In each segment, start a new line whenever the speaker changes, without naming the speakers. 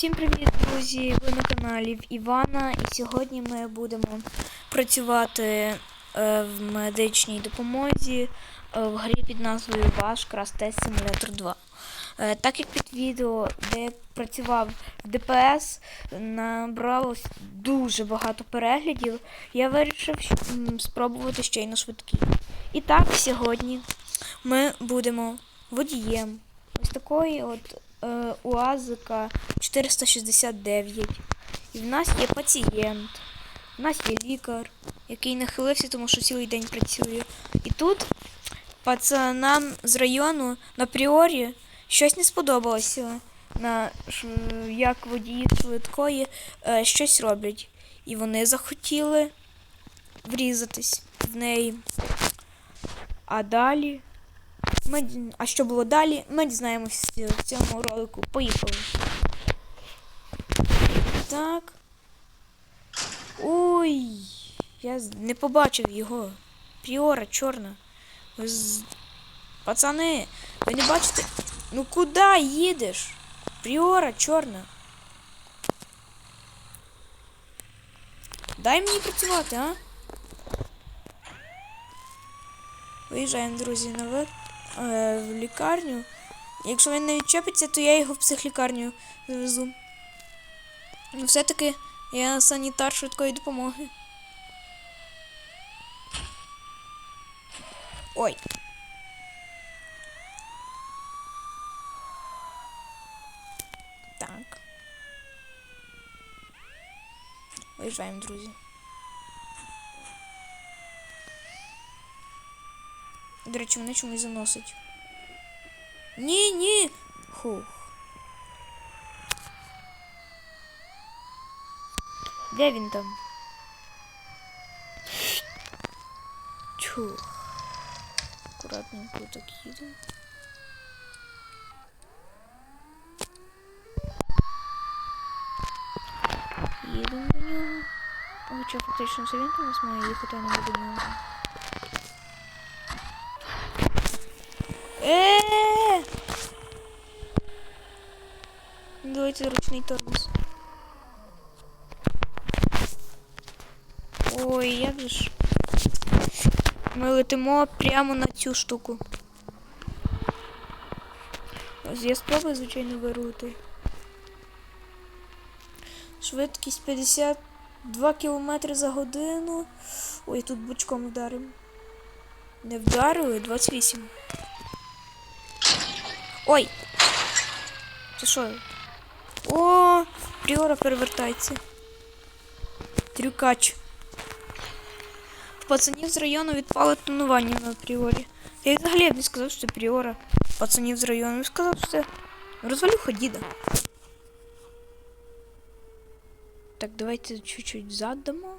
Всім привіт, друзі! Ви на каналі Івана, і сьогодні ми будемо працювати е, в медичній допомозі е, в грі під назвою Ваш Крас Тест Simulator 2. Е, так як під відео, де я працював в ДПС, набралось дуже багато переглядів, я вирішив спробувати ще й на швидкій. І так, сьогодні ми будемо водієм ось такої от е, УАЗика 469. І в нас є пацієнт, в нас є лікар, який нахилився, тому що цілий день працює. І тут пацанам з району на щось не сподобалося, на, як водії швидкої е, щось роблять. І вони захотіли врізатись в неї. А далі. Ми, а що було далі, ми дізнаємося в цьому ролику. Поїхали. Так. Ой, я не побачив його. Пріора чорна. З... Пацани, ви не бачите? Ну куди їдеш? Пріора чорна. Дай мені працювати, а? Виїжджаємо, друзі, наверх е, в лікарню. Якщо він не відчепиться, то я його в психлікарню завезу. Ну, все-таки я санітар швидкої допомоги. Ой. Так. Виїжджаємо, друзі. До речі, мене чомусь заносить. Ні, ні. Хух. Де він там? Чух. Акуратненько так їду. Їдемо до нього. Хоча фактично це він по нас має їхати, а не ми до нього. Е! Давайте ручний тормоз. Ой, як же ж. Ми летимо прямо на цю штуку. Я спробую, звичайно, вирвати. Швидкість 52 км за годину. Ой, тут бочком вдаримо. Не вдарили, 28. Ой! Це що? О, Пріора перевертається. Трюкач. В пацанів з району відпало тонування на Пріорі. Я взагалі б не сказав, що це Пріора. Пацанів з району сказав, що це розвалюха діда. Так, давайте чуть-чуть взад дамо.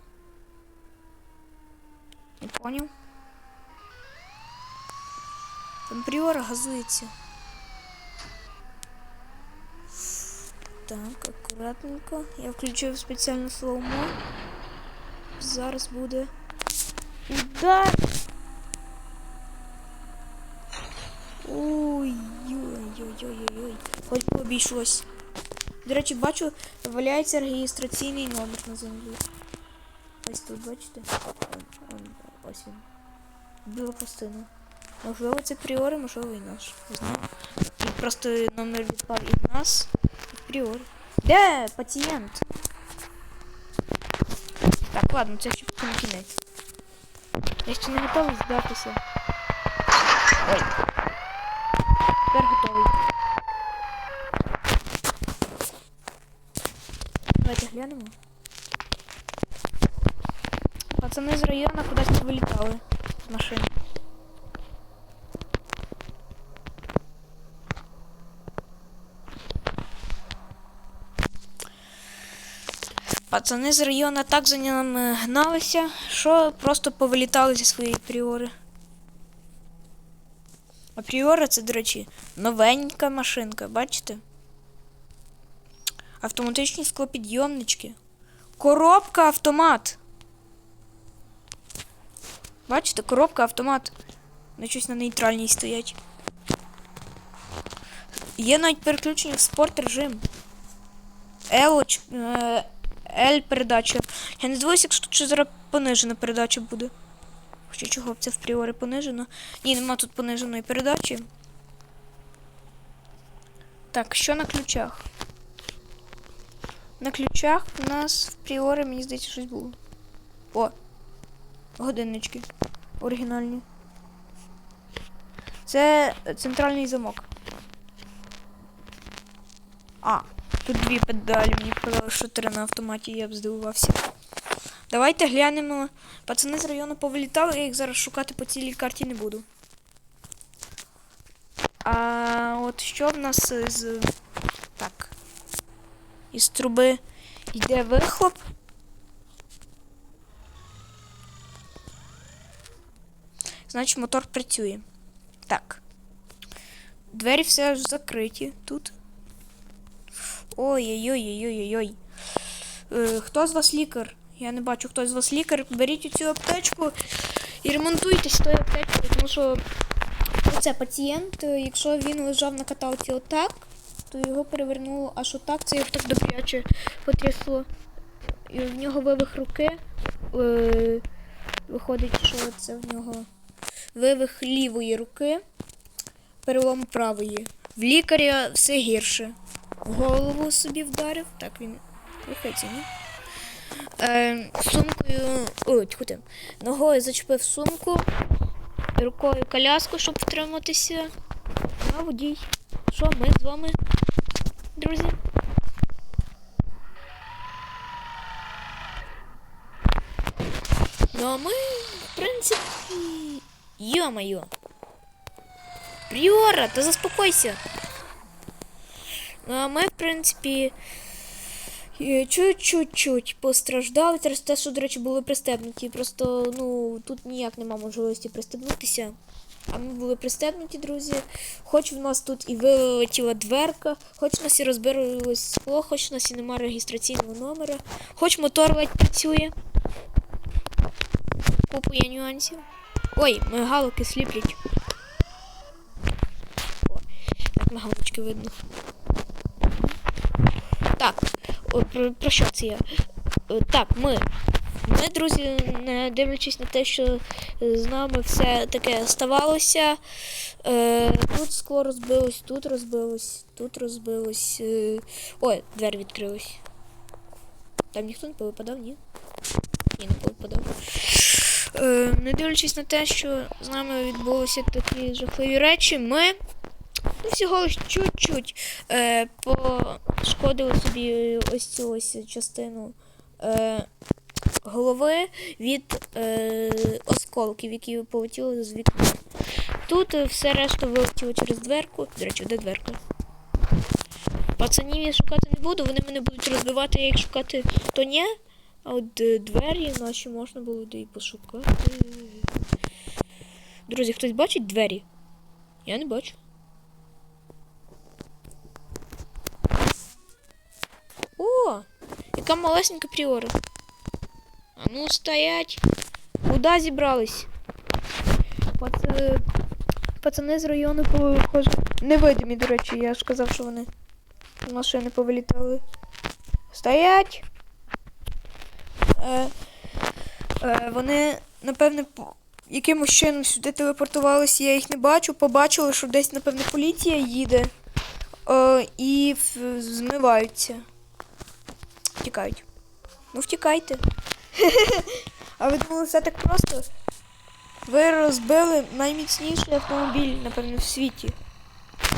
Не поняв. Там Пріора газується. Так, акуратненько. Я включив спеціальне слоумо. Зараз буде удар. Ой-ой-ой-ой-ой. Хоч обійшлось. До речі, бачу, валяється реєстраційний номер на землі. Ось тут, бачите? Ось він. Біла пластина. Можливо, це пріори, можливо, і наш. Не знаю. І просто номер відпав із нас. і в Пріори. Де пацієнт? Так, ладно, це ще поки не кінець. Я ще не готовий здатися. Ой. Тепер готовий. Давайте глянемо. Пацани з району кудись вилітали з машини. Пацани з району так за нами гналися, що просто повилітали зі своєї пріори. А пріора це, до речі, новенька машинка, бачите? Автоматичні склопідйомнички. Коробка автомат. Бачите, коробка автомат. Вони щось на нейтральній стоять. Є навіть переключення в спорт режим. L, ч- е, L передача. Я не дивуюся, якщо тут ще зараз понижена передача буде. Хоча чого б це в пріорі понижено? Ні, нема тут пониженої передачі. Так, що на ключах? На ключах у нас в пріорі, мені здається, щось було. О! Годиннички. Оригінальні. Це центральний замок. А, тут дві педалі. Мені показали, що три на автоматі, я б здивувався. Давайте глянемо. Пацани з району повилітали, я їх зараз шукати по цілій карті не буду. А от що в нас з. Так. Із труби йде вихлоп. Значить, мотор працює. Так. Двері все ж закриті тут. Ой-ой-ой-ой-ой-ой. Е, хто з вас лікар? Я не бачу, хто з вас лікар. Беріть цю аптечку і ремонтуйтесь тою аптечкою, тому що це пацієнт, е, якщо він лежав на каталці отак, то його перевернуло аж отак, це його так добряче потрясло. І в нього вивих руки. Е, виходить, що це в нього вивих лівої руки, перелом правої. В лікаря все гірше. Голову собі вдарив. Так він рухається, ні? Е, сумкою. Ой, тьху ти. Ногою зачепив сумку, рукою коляску, щоб втриматися. А водій. Що ми з вами, друзі? Ну а ми, в принципі. Йо-моє. Пріора, та заспокойся. А ми, в принципі, е, чуть-чуть постраждали через те, що, до речі, були пристебнуті. Просто, ну, тут ніяк нема можливості пристебнутися. А ми були пристебнуті, друзі. Хоч в нас тут і вилетіла дверка, хоч в нас і розбиралось скло, хоч в нас і немає реєстраційного номера, хоч мотор ледь працює. Купу є нюансів. Ой, мигалки сліплять. О, так мигалочки видно. Так, про, про що це я? Так, ми. Ми, друзі, не дивлячись на те, що з нами все таке ставалося. Е, тут скло розбилось, тут розбилось, тут розбилось. Е, ой, двері відкрились. Там ніхто не повипадав, ні? Ні, не повипадав. Е, не дивлячись на те, що з нами відбулися такі жахливі речі, ми ну, всього лиш чуть-чуть е, пошкодили собі ось цю ось частину е, голови від е, осколків, які полетіли з вікна. Тут е, все решта вилетіло через дверку. До речі, де дверка? Пацанів я шукати не буду, вони мене будуть розбивати, я їх шукати то ні. А от е, двері наші можна було і пошукати. Друзі, хтось бачить двері? Я не бачу. Яка малесенька пріора. А ну стоять. Куда зібрались? Пацани, пацани з району похоже. Невидимі, до речі, я ж казав, що вони з машини повилітали. Стоять! Е, е, вони, напевне, якимось чином сюди телепортувалися, я їх не бачу. Побачили, що десь, напевне, поліція їде е, і змиваються. Втікають. Ну, втікайте. А ви думали, все так просто? Ви розбили найміцніший автомобіль, напевно, в світі.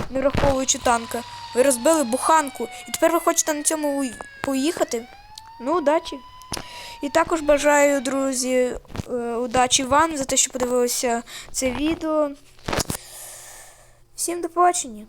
Не враховуючи танка. Ви розбили буханку. І тепер ви хочете на цьому поїхати? Ну, удачі. І також бажаю, друзі, е, удачі вам за те, що подивилися це відео. Всім до побачення!